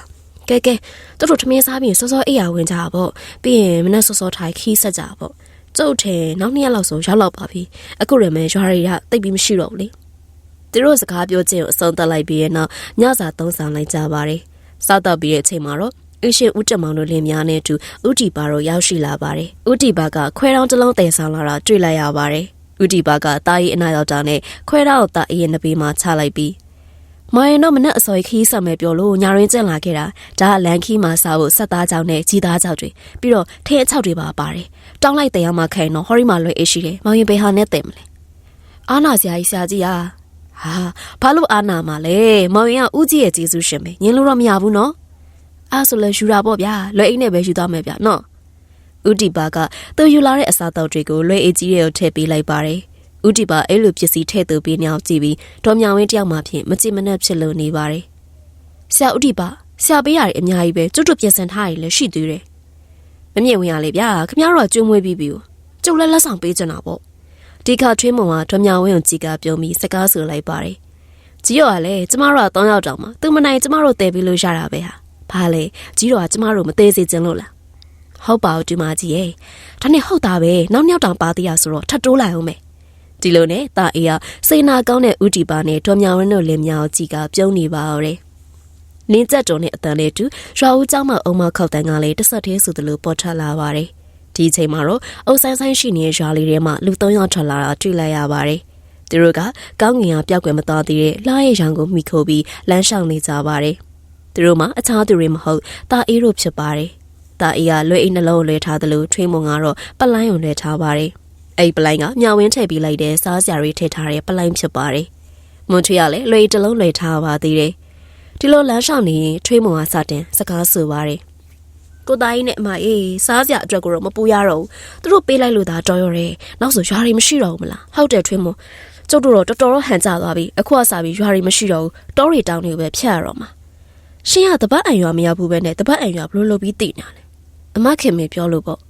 ကဲကဲသူတို့ထမင်းစားပြီးစောစောအိယာဝင်ကြတာပေါ့ပြီးရင်မနေ့စောစောထိုင်ခီးဆက်ကြတာပေါ့ကျုပ်ထဲနောက်နှစ်ရက်လောက်ဆိုရောက်တော့ပါပြီအခုရမယ်ရွာရီကတိတ်ပြီးမရှိတော့ဘူးလေသူတို့စကားပြောခြင်းကိုအဆုံးသတ်လိုက်ပြီးရဲ့နောက်ညစာသုံးဆောင်လိုက်ကြပါတယ်စားတော့ပြီးတဲ့အချိန်မှာတော့ အင်းရှင်ဦးတက်မောင်တို့လင်များနဲ့အတူဥတီပါတို့ရောက်ရှိလာပါတယ်။ဥတီပါကခွဲတောင်းတစ်လုံးတည်ဆောင်လာတာတွေ့လိုက်ရပါတယ်။ဥတီပါကတာကြီးအနာရောက်တာနဲ့ခွဲတောင်းကိုတာအေးရဲ့နှပေးမှာချလိုက်ပြီးမောင်ရင်တော့မနဲ့အစော်ခီးဆောင်မယ်ပြောလို့ညာရင်းကျင်လာခဲ့တာဒါကလန်ခီးမှာစားဖို့ဆက်သားကြောင်နဲ့ကြီးသားကြောင်တွေပြီးတော့ထင်းအချောက်တွေပါပါတယ်။တောင်းလိုက်တရားမှခိုင်တော့ဟော်ရီမှာလွယ်အေးရှိတယ်။မောင်ရင်ဘေဟာနဲ့တယ်မလဲ။အာနာဆရာကြီးဆရာကြီးဟာဟာဘာလို့အာနာမှာလဲ။မောင်ရင်ကဦးကြီးရဲ့ကျေးဇူးရှင်ပဲ။ညင်လို့တော့မရဘူးနော်။ အဲ့ဆိုလဲယူတာပေါ့ဗျာလွယ်အိတ်နဲ့ပဲယူသွားမယ်ဗျာနော်ဥတီပါကသူယူလာတဲ့အစားအသောက်တွေကိုလွယ်အိတ်ကြီးတွေကိုထည့်ပေးလိုက်ပါတယ်ဥတီပါအဲ့လိုပစ္စည်းထည့်သူပေးနေအောင်ကြည့်ပြီးဒေါ်မြောင်ဝင်းတယောက်မှဖြင့်မကြည်မနှက်ဖြစ်လို့နေပါတယ်ဆရာဥတီပါဆရာပေးရတယ်အများကြီးပဲကျွတ်တွပြင်ဆင်ထားရည်လည်းရှိသေးတယ်မမြင်ဝင်ရလေဗျာခမရတော့ကျွေးမွေးပြီးပြီကျုပ်လည်းလက်ဆောင်ပေးချင်တာပေါ့ဒီခါထွေးမုံကဒေါ်မြောင်ဝင်းကိုကြည်ကပြုံးပြီးစကားဆိုလိုက်ပါတယ်ကြီးရောကလည်းကျမတို့က၃ယောက်တောင်မှသူမနိုင်ကျမတို့တည်ပြီးလို့ရတာပဲဟာ ဘာလဲကြီးတော်ကကျမတို့မသေးစေခြင်းလို့လားဟုတ်ပါဘူးဒီမကြီးရဲ့ဒါနဲ့ဟုတ်တာပဲနောက်နောက်တောင်ပါသေးရဆိုတော့ထပ်တိုးလိုက်အောင်မယ်ဒီလိုနဲ့တာအေးကစေနာကောင်းတဲ့ဥတီပါနဲ့တော်မြောင်ရင်းတို့လင်မြောင်ကြီးကပြုံးနေပါတော့တယ်လင်းကျက်တော်နဲ့အတန်လေးတူရွာဦးကျောင်းမအုံမခောက်တန်းကလည်းတဆက်သေးဆိုသလိုပေါ်ထွက်လာပါတယ်ဒီအချိန်မှာတော့အုပ်ဆိုင်ဆိုင်ရှိနေတဲ့ရွာလေးထဲမှာလူ၃ယောက်ထွက်လာတာတွေ့လိုက်ရပါတယ်သူတို့ကကောင်းငင်ကပျောက်ကွယ်မသွားသေးတဲ့လှရဲ့ရောင်ကိုမိခိုးပြီးလမ်းလျှောက်နေကြပါတယ်။ သူတို့မှအခြားသူတွေမဟုတ်တာအေးတို့ဖြစ်ပါတယ်။တာအေးကလွယ်အိတ်နှလုံးလွှဲထားသလိုထွေးမုံကတော့ပလိုင်းုံလွှဲထားပါတယ်။အဲ့ပလိုင်းကမြဝင်းထည့်ပြီးလိုက်တဲ့စားစရာတွေထည့်ထားတဲ့ပလိုင်းဖြစ်ပါတယ်။မွန်ထွေးကလည်းလွယ်တစ်လုံးလွှဲထားပါသေးတယ်။ဒီလိုလမ်းလျှောက်နေရင်ထွေးမုံကစတင်စကားဆိုပါတယ်။ကိုသားကြီးနဲ့အမအေးစားစရာအတွက်ကိုတော့မပူရတော့ဘူး။သူတို့ပေးလိုက်လို့သာတော်ရော်တယ်။နောက်ဆိုရွာတွေမရှိတော့ဘူးမလား။ဟုတ်တယ်ထွေးမုံကျုပ်တို့တော့တော်တော်ဟန်ကြသွားပြီအခုကစားပြီးရွာတွေမရှိတော့ဘူးတောတွေတောင်တွေပဲဖြတ်ရတော့မှာ ရှင်ကတပတ်အံရွာမရောက်ဘူးပဲနဲ့တပတ်အံရွာဘလို့လုပ်ပြီးတည်နေလဲအမခင်မေပြောလို့ပေါ့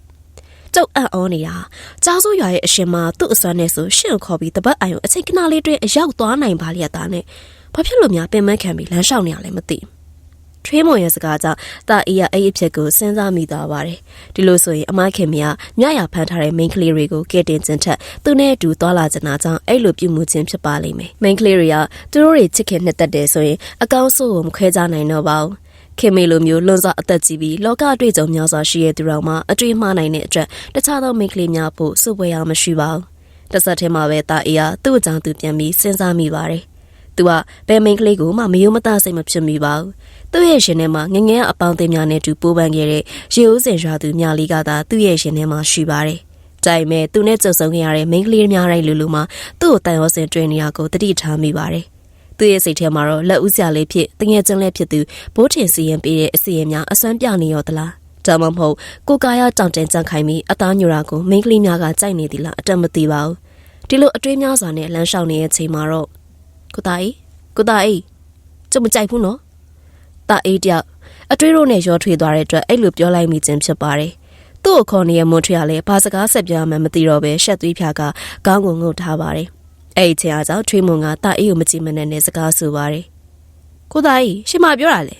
ကျုပ်အံ့ဩနေတာကြားစိုးရွာရဲ့အရှင်မသူ့အစွမ်းနဲ့ဆိုရှင့်ခေါ်ပြီးတပတ်အံရွာအချိန်ခဏလေးတွင်အရောက်သွားနိုင်ပါလျက်သားနဲ့ဘာဖြစ်လို့များပင်မခံပြီးလမ်းလျှောက်နေရလဲမသိ ထွေးမွန်ရဲ့စကားကြောင့်တာအေးရအဲ့အဖြစ်ကိုစဉ်းစားမိသွားပါတယ်ဒီလိုဆိုရင်အမခင်မကမြရဖမ်းထားတဲ့ main ကလေးတွေကိုကဲတင်ခြင်းထက်သူနဲ့အတူသွားလာကြတာကြောင့်အဲ့လိုပြုမှုခြင်းဖြစ်ပါလိမ့်မယ် main ကလေးတွေကသူတို့တွေချစ်ခင်နှစ်သက်တယ်ဆိုရင်အကောင်းဆုံးကိုမခွဲခြားနိုင်တော့ပါဘူးခင်မေလိုမျိုးလွန်စွာအသက်ကြီးပြီးလောကအတွေ့အကြုံများစွာရှိတဲ့သူတော်မှအတွေ့မှားနိုင်တဲ့အတွက်တခြားသောမိန်းကလေးများဖို့စုပွဲရမရှိပါဘူး။တစ်ဆက်တည်းမှာပဲတာအေးကသူ့အကြောင်းသူပြန်ပြီးစဉ်းစားမိပါတယ်။ သူကဘယ်မိန်းကလေးကိုမှမယုံမသားစိတ်မဖြစ်မိပါဘူး။သူ့ရဲ့ရှင်ထဲမှာငငယ်အပေါင်းအသင်းများနဲ့တူပိုးပန်းခဲ့တဲ့ရေဦးစင်ရွာသူမြလေးကသာသူ့ရဲ့ရှင်ထဲမှာရှိပါတယ်။တိုင်မဲ့သူနဲ့ကြုံဆုံခဲ့ရတဲ့မိန်းကလေးများတိုင်းလူလူမှာသူ့ကိုတန်ရောစင်တွေ့နေရကိုတတိထားမိပါတယ်။သူ့ရဲ့စိတ်ထဲမှာတော့လက်ဦးစရာလေးဖြစ်တငယ်ချင်းလေးဖြစ်သူဘိုးထင်စီရင်ပေးတဲ့အစီရင်များအစွမ်းပြနေရောသလားဒါမှမဟုတ်ကိုကာယတောင်တင်ကြံခိုင်းပြီးအသားညူရာကိုမိန်းကလေးများကကြိုက်နေသလားအတက်မသိပါဘူးဒီလိုအတွေးများစွာနဲ့လမ်းလျှောက်နေတဲ့ချိန်မှာတော့ ကိုသားအေးကိုသားအေးကျမကြိုက်ဘူးနော်တာအေးတယောက်အတွေးတို့နဲ့ရောထွေသွားတဲ့အတွက်အဲ့လိုပြောလိုက်မိခြင်းဖြစ်ပါတယ်သူ့ကိုခေါ်နေတဲ့မွန်ထရလည်းဘာစကားဆက်ပြောမှမသိတော့ပဲရှက်သွေးဖြာကခေါင်းကိုငုတ်ထားပါတယ်အဲ့ဒီချိန်အားကြောင့်ထွေးမွန်ကတာအေးကိုမကြည့်မနဲ့နဲ့စကားဆိုပါတယ်ကိုသားကြီးရှင်မပြောတာလေ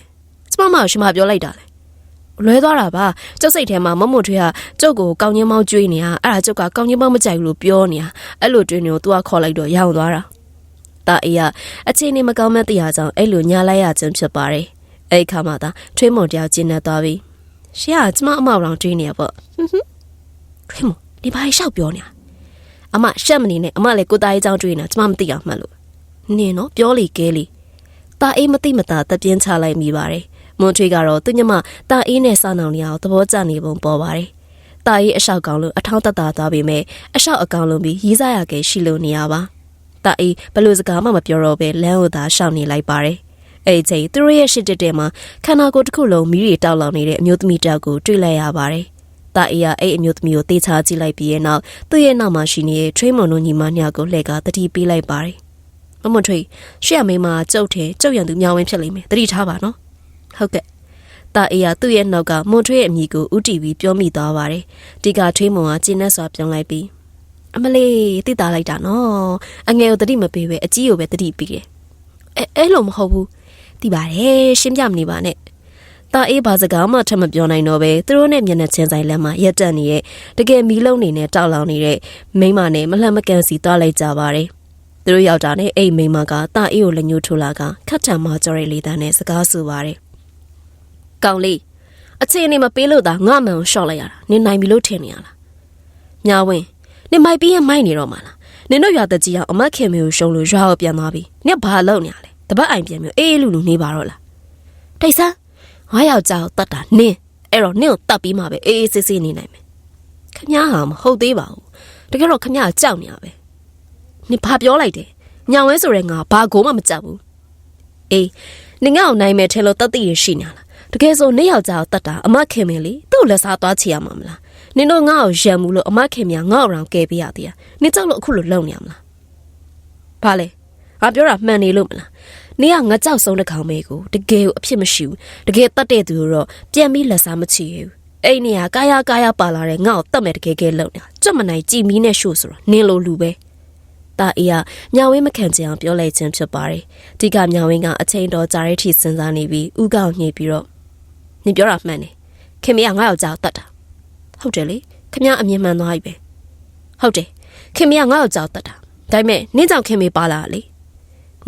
ကျမမကိုရှင်မပြောလိုက်တာလေလွဲသွားတာပါကျုပ်စိတ်ထဲမှာမမွန်ထွေးကကျုပ်ကိုကောင်းချင်းမောင်းကျွေးနေတာအဲ့ဒါကျုပ်ကကောင်းချင်းမောင်းမကြိုက်ဘူးလို့ပြောနေတာအဲ့လိုတွင်တွေကိုသူကခေါ်လိုက်တော့ရောင်သွားတာ တာအေးကအချင်းနေမကောင်းမဲ့တရားကြောင့်အဲ့လိုညာလိုက်ရခြင်းဖြစ်ပါတယ်အဲ့ခါမှသာထွေးမွန်တယောက်ကျင်းနေသွားပြီရှင်ကကျမအမောက်လောင်တွေးနေရပေါ့ဟွန်းဟွန်းထွေးမဒီဘာရှောက်ပြောနေတာအမရှက်မနေနဲ့အမလည်းကိုသားရေးကြောင်းတွေးနေတာကျမမသိအောင်မှတ်လို့နင်နော်ပြောလေကဲလေတာအေးမသိမသာတပြင်းချလိုက်မိပါတယ်မွန်ထွေးကတော့သူညမတာအေးနဲ့စာနောင်နေအောင်သဘောကျနေပုံပေါ်ပါတယ်တာအေးအလျှောက်ကောင်လို့အထောင်းတတသွားပေမဲ့အလျှောက်အကောင်လုံးပြီးရီးစားရကဲရှိလို့နေရပါ တာအေးဘလို့စကားမှမပြောတော့ပဲလမ်းကိုသာရှောက်နေလိုက်ပါတယ်အဲ့ဒီချိန်သူတို့ရဲ့ရှစ်တက်တဲ့မှာခန္ဓာကိုယ်တစ်ခုလုံးမီးတွေတောက်လောင်နေတဲ့အမျိုးသမီးတောက်ကိုတွေ့လိုက်ရပါတယ်။တာအေးကအဲ့အမျိုးသမီးကိုတေချာကြည့်လိုက်ပြီးရဲ့နောက်သူ့ရဲ့နောက်မှာရှိနေတဲ့ထွေးမွန်တို့ညီမညကိုလှည့်ကတတိပေးလိုက်ပါတယ်။မမွန်ထွေးရှေ့အမိမကျုပ်ထဲကျုပ်ရံသူမြောင်ဝင်းဖြစ်လိမ့်မယ်။တတိထားပါနော်။ဟုတ်ကဲ့။တာအေးကသူ့ရဲ့နောက်ကမွန်ထွေးရဲ့အမိကိုဥတီပြီးပြောမိသွားပါတယ်။ဒီကထွေးမွန်ကကျင်းနဲ့စွာပြောင်းလိုက်ပြီး အမလေးတိတာလိုက်တာနော်။အငယ်ကိုတတိမပေးပဲအကြီးကိုပဲတတိပြီးတယ်။အဲအဲ့လိုမဟုတ်ဘူး။တိပါတယ်ရှင်းပြမနေပါနဲ့။တာအေးဘာစကားမှထပ်မပြောနိုင်တော့ပဲသူတို့နဲ့မျက်နှာချင်းဆိုင်လမ်းမှာရက်တက်နေတဲ့တကယ်မီးလုံးနေနဲ့တောက်လောင်နေတဲ့မိန်းမနဲ့မလှမ်းမကန်စီသွားလိုက်ကြပါတယ်။သူတို့ယောက်ျားနဲ့အိမ်မိန်းမကတာအေးကိုလက်ညှိုးထိုးလာကခတ်ထံမကြော်ရဲလေးတန်းနဲ့စကားဆိုပါတယ်။ကောင်းလေးအချိန်နေမပေးလို့သာငါမှန်ကိုရှော့လိုက်ရတာနင်နိုင်ပြီလို့ထင်နေရလား။ညာဝင် နင်မိုက်ပြီးရင်မိုက်နေတော့မှလား။နင်တို့ရွာတကြီးအောင်အမတ်ခင်မျိုးရှုံလို့ရွာကိုပြန်သွားပြီ။နင်ဘာလုပ်နေရလဲ။တပတ်အိမ်ပြန်မျိုးအေးအေးလူလူနေပါတော့လား။တိတ်ဆန်းငါယောက်ျားကိုတတ်တာနင်းအဲ့တော့နင့်ကိုတတ်ပြီးမှပဲအေးအေးဆေးဆေးနေနိုင်မယ်ခမည်းဟာမဟုတ်သေးပါဘူးတကယ်တော့ခမည်းကကြောက်နေရပဲနင်ဘာပြောလိုက်တယ်ညောင်ဝဲဆိုတဲ့ငါဘာကိုမှမကြောက်ဘူးအေးနင်ငါ့ကိုနိုင်မယ်ထဲလို့တတ်သိရရှိနေလားတကယ်ဆိုနင့်ယောက်ျားကိုတတ်တာအမခင်မင်းလေသူ့လက်စားသွားချရမှာမလား နင်တို့ငါ့ကိုရံမှုလို့အမခင်မင်းငါ့အောင်ကဲပေးရသေးတယ်နင်ကြောက်လို့အခုလိုလုံနေရမလားဘာလဲငါပြောတာမှန်နေလို့မလားနေကငါကြောက်ဆုံးတဲ့ခေါင်းမဲကိုတကယ်ကိုအဖြစ်မရှိဘူးတကယ်တတ်တဲ့သူတော့ပြန်ပြီးလက်စားမချီဘူးအဲ့နေကကာယကာယပါလာတဲ့ငါ့ကိုတတ်မဲ့တကယ်ကဲလုံနေတာကြွမနိုင်ကြည်မီးနဲ့ရှို့ဆိုတော့နင်းလိုလူပဲတာအေးကညဝင်းမခံချင်အောင်ပြောလိုက်ခြင်းဖြစ်ပါတယ်ဒီကညဝင်းကအချိန်တော်ကြာတဲ့ထိစဉ်းစားနေပြီးဥကောက်ညှိပြီးတော့နင်ပြောတာမှန်တယ်ခင်မရငါ့ယောက်ျားတတ်တာ ဟုတ်တယ်လေခင်ဗျအမြင်မှန်သွားပြီပဲဟုတ်တယ်ခင်မရငါ့ယောက်ျားတတ်တာဒါပေမဲ့နင်းကြောင့်ခင်မေပါလာလေ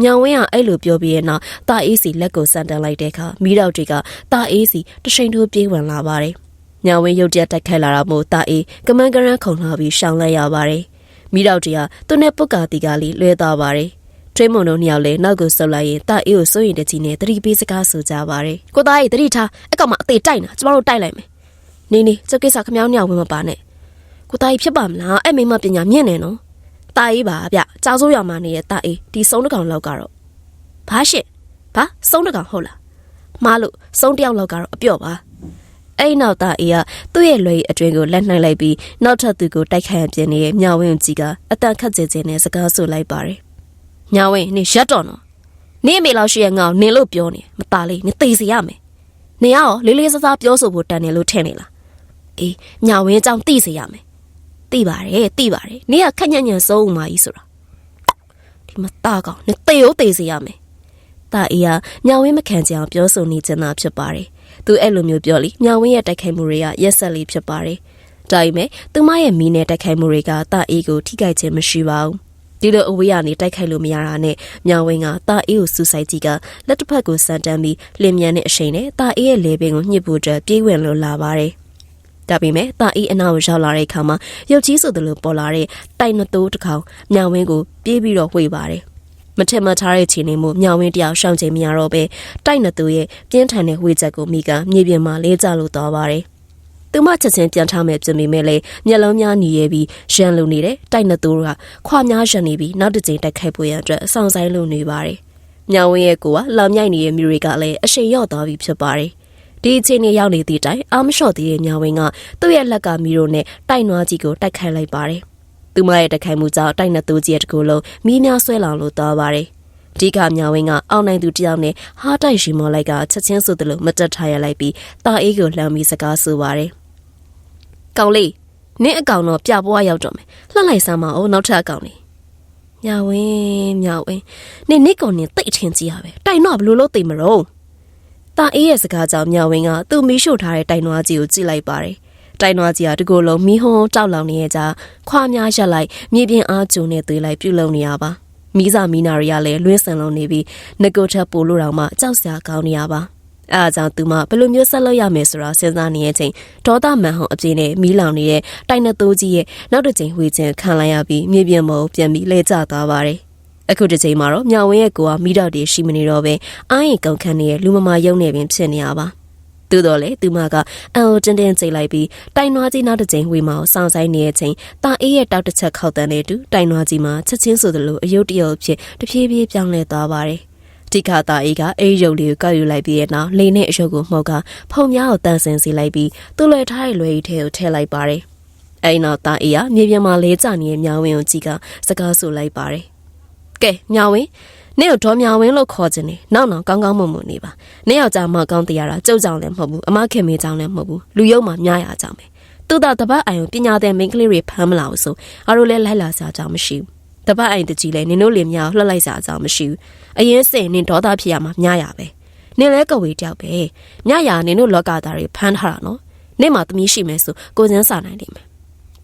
ညောင်ဝင်းကအဲ့လိုပြောပြီးရဲ့နောက်တာအေးစီလက်ကိုစန်တန်လိုက်တဲ့အခါမိတော့တွေကတာအေးစီတရှိန်ထိုးပြေးဝင်လာပါတယ်။ညောင်ဝင်းရုတ်တရက်တိုက်ခိုက်လာတာမို့တာအေးကမန်းကရန်ခုန်လာပြီးရှောင်လိုက်ရပါတယ်။မိတော့တွေကသူနဲ့ပုတ်ကာတီကလေးလွဲသွားပါတယ်။ထွေးမုံတို့နှစ်ယောက်လည်းနောက်ကိုဆုပ်လိုက်ရင်တာအေးကိုစိုးရင်တကြီးနဲ့တတိပေးစကားဆိုကြပါတယ်။ကိုသားအေးတတိထားအကောင်မအသေးတိုက်နာကျမတို့တိုက်လိုက်မယ်။ နေနေကျုပ်ကိစ္စခမောင်းညောင်ဝင်မပါနဲ့။ကိုသားအေးဖြစ်ပါမလားအဲ့မိမပညာမြင့်နေနော်။တာအေးပါဗျ။ကြောက်စိုးရွာမှာနေတဲ့တာအေးဒီဆုံးတစ်ကောင်လောက်ကတော့ဘာရှစ်ဘာစုံးတကောင်ဟုတ်လားမှားလို့စုံးတယောက်လောက်ကတော့အပြော့ပါအဲ့နောက်သားအေးကသူ့ရဲ့လွယ်အတွင်းကိုလက်နှိုက်လိုက်ပြီးနောက်ထပ်သူကိုတိုက်ခိုက်ရပြင်းနေတဲ့မြဝင်းကြီးကအတန်ခတ်ကြဲကြဲနဲ့စကားဆိုလိုက်ပါတယ်မြဝင်းနေရက်တော့နော်နေအမေလောက်ရှိရဲ့ငါ့ကိုနင်လို့ပြောနေမသားလေးနင်သိစီရမယ်နင်ကရောလေးလေးစားစားပြောဆိုဖို့တန်တယ်လို့ထင်နေလား အေးမြဝင်းအကြောင်းသိစေရမယ်သိပါတယ်သိပါတယ်နင်ကခက်ညံ့ညံ့စိုးဦးမကြီးဆိုတာဒီမသားကောင်နင်သေရောသေစေရမယ်တာအေးကညောင်ဝင်းမခံကြအောင်ပြောဆိုနေချင်တာဖြစ်ပါတယ်။သူအဲ့လိုမျိုးပြောလိညောင်ဝင်းရဲ့တိုက်ခိုက်မှုတွေကရက်ဆက်လေးဖြစ်ပါတယ်။ဒါပေမဲ့သူမရဲ့မိနဲ့တိုက်ခိုက်မှုတွေကတာအေးကိုထိခိုက်ခြင်းမရှိပါဘူး။ဒီလိုအဝေးကနေတိုက်ခိုက်လို့မရတာနဲ့ညောင်ဝင်းကတာအေးကိုစူဆိုင်ကြီးကလက်တစ်ဖက်ကိုစမ်းတမ်းပြီးလင်မြန်တဲ့အရှိန်နဲ့တာအေးရဲ့လေပင်ကိုညှစ်ဖို့အတွက်ပြေးဝင်လို့လာပါတယ်။ ဒါပေမဲ့တာအီအနာကိုရောက်လာတဲ့အခါမှာရုပ်ကြီးဆိုသလိုပေါ်လာတဲ့တိုက်နှတိုးတစ်ကောင်ညောင်ဝင်းကိုပြေးပြီးတော့ဝှေ့ပါတယ်မထက်မထားတဲ့ခြေနေမှုမြောင်ဝင်းတယောက်ရှောင်ချိန်မရတော့ပဲတိုက်နေသူရဲ့ပြင်းထန်တဲ့ဝေချက်ကိုမိကမြေပြင်မှာလေးကျလို့သွားပါတယ်။သူမချက်ချင်းပြန်ထားမဲ့ပြင်ပေမဲ့လေမျက်လုံးများหนีရဲပြီးရန်လုံနေတဲ့တိုက်နေသူကခွာများရန်နေပြီးနောက်တစ်ကြိမ်တိုက်ခိုက်ဖို့ရန်အတွက်အဆောင်ဆိုင်လုံနေပါတယ်။မြောင်ဝင်းရဲ့ကိုကလောင်မြိုက်နေတဲ့မြူတွေကလည်းအရှိန်ရော့သွားပြီဖြစ်ပါတယ်။ ဒီအချိန်နဲ့ရောက်နေသည့်တိုင်အာမလျှော့သေးတဲ့ညဝင်းကသူ့ရဲ့လက်ကမီရိုနဲ့တိုက်နွားကြီးကိုတိုက်ခိုက်လိုက်ပါတယ်သူမရဲ့တခိုင်မှုကြောင့်တိုက်နှစ်သူကြီးတကူလုံးမီးများဆွဲလောင်လို့သွားပါတယ်။ဒီကမြဝင်းကအောင်းနိုင်သူတယောက်နဲ့ဟားတိုက်ရှိမော်လိုက်ကချက်ချင်းဆိုသလိုမတက်ထားရလိုက်ပြီးတာအေးကိုလှမ်းပြီးစကားဆိုပါတယ်။ကောင်လေးနင့်အကောင်တော့ပြပွားရောက်တော့မယ်။လှလိုက်စမ်းမအောင်နောက်ထပ်အကောင်လေး။မြဝင်းမြဝင်းနင့်နိကောင်နင်တိတ်ထင်ကြီးရပဲ။တိုင်တော့ဘလို့လို့သိမရော။ တာအေးရဲ့စကားကြောင့်မြဝင်းကသူ့မီးရှို့ထားတဲ့တိုင်နွားကြီးကိုကြည့်လိုက်ပါတယ်။တိုင်နွားကြီးကတကူလုံးမီးဟုံးတောက်လောင်နေရကြခွာများရက်လိုက်မြေပြင်အားကျုံနဲ့သွေးလိုက်ပြုတ်လုံနေရပါမီးစာမီးနာတွေကလည်းလွင်းဆန်လုံးနေပြီးငကိုထက်ပိုလို့တောင်မှကြောက်စရာကောင်းနေရပါအဲအကြောင့်သူမဘယ်လိုမျိုးဆက်လုပ်ရမယ်ဆိုတာစဉ်းစားနေတဲ့အချိန်ဒေါသမန်ဟုံအပြင်းနဲ့မီးလောင်နေတဲ့တိုင်နသိုးကြီးရဲ့နောက်တစ်ချိန်ဝေချင်ခံလိုက်ရပြီးမြေပြင်ပေါ်ပြန်ပြီးလဲကျသွားပါတယ် အခုတစ်ချိန်မှာတော့မြောင်ဝင်းရဲ့ကိုကမိတော့တည်းရှိမနေတော့ပဲအာရင်ကောက်ခန့်နေတဲ့လူမမာယုံနေပင်ဖြစ်နေရပါသို့တော်လေသူမကအန်အိုတင်းတင်းချိန်လိုက်ပြီးတိုင်နွားကြီးနောက်တစ်ချိန်ဝေမောင်စောင့်ဆိုင်နေတဲ့အချိန်တာအေးရဲ့တောက်တစ်ချက်ခောက်တန်းတဲ့တူတိုင်နွားကြီးမှာချက်ချင်းဆိုသလိုအယုတ်တရုတ်ဖြစ်တဖြည်းဖြည်းပြောင်းလဲသွားပါတယ်ဒီခါတာအေးကအေးရုပ်လေးကိုကောက်ယူလိုက်ပြီးတဲ့နောက်လေနဲ့အရုပ်ကိုမှုတ်ကဖုံများကိုတန်ဆင်စီလိုက်ပြီးသူ့လွယ်ထားတဲ့လွယ်ကြီးထဲကိုထည့်လိုက်ပါတယ်အဲ့နောက်တာအေးကမြေပြင်မှာလဲကျနေတဲ့မြောင်ဝင်းကိုကြည့်ကစကားဆိုလိုက်ပါတယ် ကဲမြောင်ဝင်းနင့်ကိုဒေါ်မြောင်ဝင်းလို့ခေါ်ခြင်းနေနောက်နောက်ကောင်းကောင်းမွန်မွန်နေပါနင့်ယောက်ျားမကောင်းတရားတာကြုတ်ကြောင်လည်းမဟုတ်ဘူးအမခင်မေးကြောင်လည်းမဟုတ်ဘူးလူယုံမှများရကြောင်ပဲသူတော့တပတ်အိုင်ကိုပညာတဲ့မိန်းကလေးတွေဖမ်းမလာဘူးဆိုအားတို့လည်းလိုက်လာစားကြောင်မရှိဘူးတပတ်အိုင်တကြီးလဲနင်တို့လင်မြောက်လှက်လိုက်စားကြောင်မရှိဘူးအရင်စင်နင်ဒေါသဖြစ်ရမှာများရပဲနင်လဲကဝေတယောက်ပဲမြရနင်တို့လောကသားတွေဖမ်းထားတာနော်နင့်မှာသမီးရှိမယ်ဆိုကိုစန်းစာနိုင်နေမယ်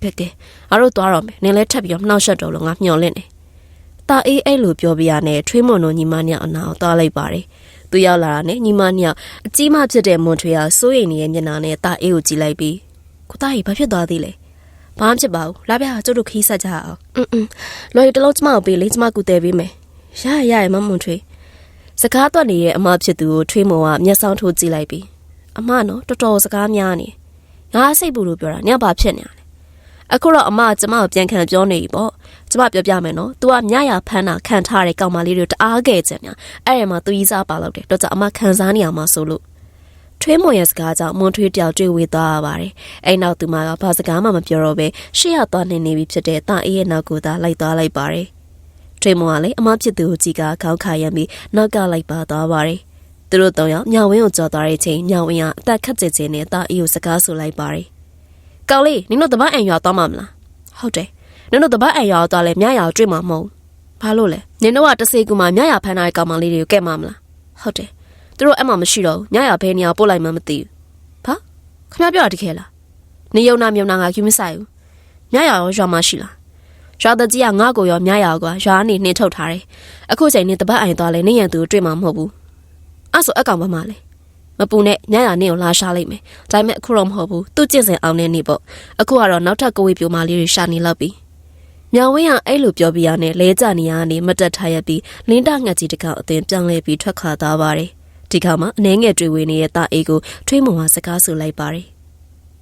ကဲကဲအားတို့သွားတော့မယ်နင်လဲထပ်ပြီးတော့နှောက်ရှက်တော့လို့ငါမျောလင့်နေ တာအေးအဲ့လိုပြောပြရနဲ့ထွေးမွန်တို့ညီမညောင်အနာကိုသွားလိုက်ပါတယ်။သူရောက်လာတာနဲ့ညီမညောင်အကြီးမဖြစ်တဲ့မွန်ထွေးကစိုးရိမ်နေတဲ့မျက်နှာနဲ့တာအေးကိုကြည့်လိုက်ပြီးကိုတာကြီးဘာဖြစ်သွားသေးလဲ။ဘာမှဖြစ်ပါဘူး။လာပြကျုပ်တို့ခီးဆက်ကြအောင်။အင်းအင်းလော်ရီတလုံးကျမကိုပေးလေကျမကူတဲပေးမယ်။ရရရမမွန်ထွေး။စကားတွက်နေတဲ့အမဖြစ်သူကိုထွေးမွန်ကမျက်စောင်းထိုးကြည့်လိုက်ပြီးအမနော်တော်တော်စကားများနေ။ငါစိတ်ပူလို့ပြောတာညဘာဖြစ်နေလဲ။အခုတော့အမကကျမကိုပြန်ခံပြောနေပြီပေါ့ ကျမပြောပြမယ်နော် तू ကမြရဖမ်းတာခံထားတဲ့ကောင်မလေးတွေတအားခဲ့ကြညာအဲ့ရမှာသူကြီးစားပါလို့တယ်တော့ကြအမခံစားနေအောင်မဆိုလို့ထွေးမွန်ရဲ့စကားကြောင့်မွန်ထွေးတယောက်တွေ့ဝေသွားရပါတယ်အဲ့နောက်သူမကဘာစကားမှမပြောတော့ပဲရှေ့ရသွားနေနေပြီဖြစ်တဲ့တာအေးရဲ့နောက်ကိုသာလိုက်သွားလိုက်ပါတယ်ထွေးမွန်ကလည်းအမဖြစ်သူကိုကြည့်ကခေါက်ခါရမ်းပြီးနောက်ကလိုက်ပါသွားပါတယ်သူတို့တော့ရောက်ညဝင်းကိုကြော်သွားတဲ့အချိန်ညဝင်းကအသက်ခက်ကြကြနဲ့တာအေးကိုစကားဆိုလိုက်ပါတယ်ကောင်းလေးနင်တို့တပတ်အံရွာသွားမှာမလားဟုတ်တယ် နင်တို့တပတ်အံရွာသွားလဲမြရကိုတွေ့မှာမဟုတ်ဘာလို့လဲနင်တို့ကတစေကူမှာမြရဖမ်းထားတဲ့ကောင်မလေးတွေကိုကဲ့မှာမလားဟုတ်တယ်သူတို့အဲ့မှာမရှိတော့ဘူးမြရဘဲနေရာပို့လိုက်မှမသိဘူးဘာခမပြောတာတကယ်လားနေယုံနာမြုံနာငါယူမဆိုင်ဘူးမြရရောရွာမှာရှိလားရွာတကြီးကငါ့ကိုရောမြရရောကရွာနေနှင်းထုတ်ထားတယ်အခုချိန်နေတပတ်အိုင်သွားလဲနေရန်သူတွေ့မှာမဟုတ်ဘူးအဲ့ဆိုအကောင်ဘာမှလဲမပူနဲ့ညရနေကိုလာရှာလိုက်မယ်ဒါပေမဲ့အခုတော့မဟုတ်ဘူးသူ့ကျင့်စဉ်အောင်နေနေပေါ့အခုကတော့နောက်ထပ်ကိုဝေပြိုမာလေးတွေရှာနေလောက်ပြီ မြောင်ဝင်းကအဲ့လိုပြောပြရနဲ့လဲကြနေရကနေမတက်ထားရပြီးလင်းတငှက်ကြီးတစ်ကောင်အသင်ပြောင်းလဲပြီးထွက်ခါသွားပါတယ်ဒီခါမှာအနေငယ်တွေ့ဝေနေတဲ့တာအေးကိုထွေးမုံကစကားဆိုလိုက်ပါတယ်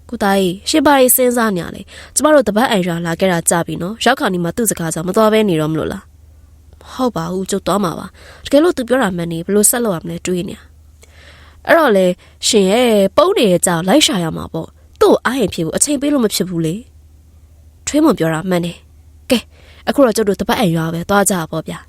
ကိုသားကြီးရှင်းပါရေးစဉ်းစားညာလေကျမတို့တပတ်အိုင်ရွာလာခဲ့တာကြပြီနော်ရောက်ခါနေမှသူ့စကားကြောင့်မတော်ဘဲနေတော့မလို့လားဟုတ်ပါဘူးကျုပ်သွားမှာပါတကယ်လို့သူပြောတာမှန်နေဘလို့ဆက်လုပ်ရမလဲတွေးနေအဲ့တော့လေရှင်ရဲ့ပုံးနေတဲ့ကြောင်လိုက်ရှာရမှာပေါ့သူ့အားရင်ဖြစ်ဘူးအချိန်ပေးလို့မဖြစ်ဘူးလေထွေးမုံပြောတာမှန်တယ် ကဲအခုတော့ကျုပ်တို့တပတ်အိုင်ရွာပဲသွားကြပါဗျာ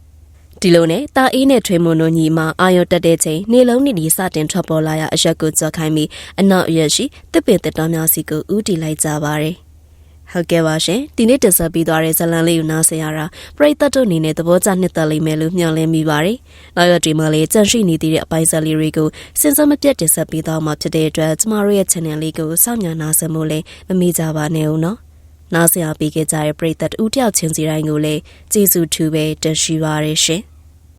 ဒီလိုနဲ့တာအေးနဲ့ထွေမွန်တို့ညီမအာရုံတက်တဲ့ချိန်နေလုံးနေဒီစတင်ထွက်ပေါ်လာရအရက်ကိုကြောက်ခိုင်းပြီးအနောက်အရက်ရှိတစ်ပင်တက်တော်များစီကိုဥတီလိုက်ကြပါတယ်။ဟုတ်ကဲ့ပါရှင်ဒီနေ့တင်ဆက်ပြီးသွားတဲ့ဇလန်လေးကိုနားဆင်ရတာပရိသတ်တို့အနေနဲ့သဘောကျနှစ်သက်လိမ့်မယ်လို့မျှော်လင့်မိပါတယ်။နောက်ရက်ဒီမှာလေးကြန့်ရှိနေသေးတဲ့အပိုင်းဆက်လေးတွေကိုစဉ်စမပြတ်တင်ဆက်ပြီးသွားမှာဖြစ်တဲ့အတွက်ကျမတို့ရဲ့ channel လေးကိုစောင့်မျှော်နားဆင်ဖို့လည်းမမေ့ကြပါနဲ့ဦးနော်။ နားဆင်ပေးကြတဲ့ပရိသတ်ဦးတယောက်ချင်းစီတိုင်းကိုလည်းကျေးဇူးထူးပဲတင်ရှိပါရရှင်။